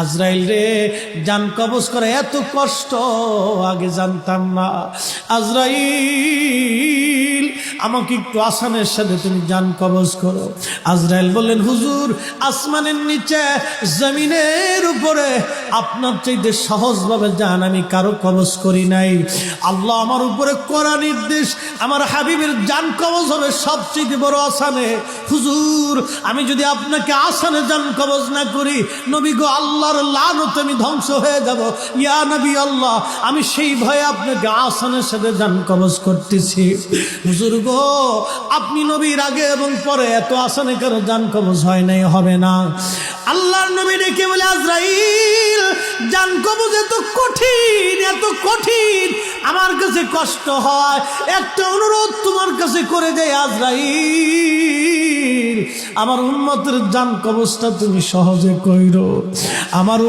আজরাইল রে জান কবজ করে এত কষ্ট আগে জানতাম না। আজরাইল আমাকে একটু আসানের সাথে তুমি জান কবজ করো। আজরাইল বললেন, হুজুর, আসমানের নিচে, জমিনের উপরে আপনার চাইতে সহজভাবে জান আমি কারও কবজ করি নাই। আল্লাহ আমার উপরে করা নির্দেশ, আমার হাবিবের জান কবজ হবে সবচেয়ে বড় আসানে। হুজুর, আমি যদি আপনাকে আসানে জান কবজ না করি, নবী গো, আল্লাহর লানত আমি ধ্বংস হয়ে যাব। ইয়া নবী আল্লাহ, আমি সেই ভয়ে আপনাকে আসানের সাথে জান কবজ করতেছি। হুজুর গো আপনি নবীর আগে এবং পরে এত আসানে কারও জান কবজ হয় নাই, হবে না। আল্লাহর নবী ডেকে বলে, আজরাইল, জান কবজ এত কঠিন এত কঠিন। আমার কাছে কষ্ট হয়। একটা অনুরোধ তোমার কাছে করে দেয় আজরাইল। আমার উন্মতের জান কবজটা তুমি সহজে কইরো। আমার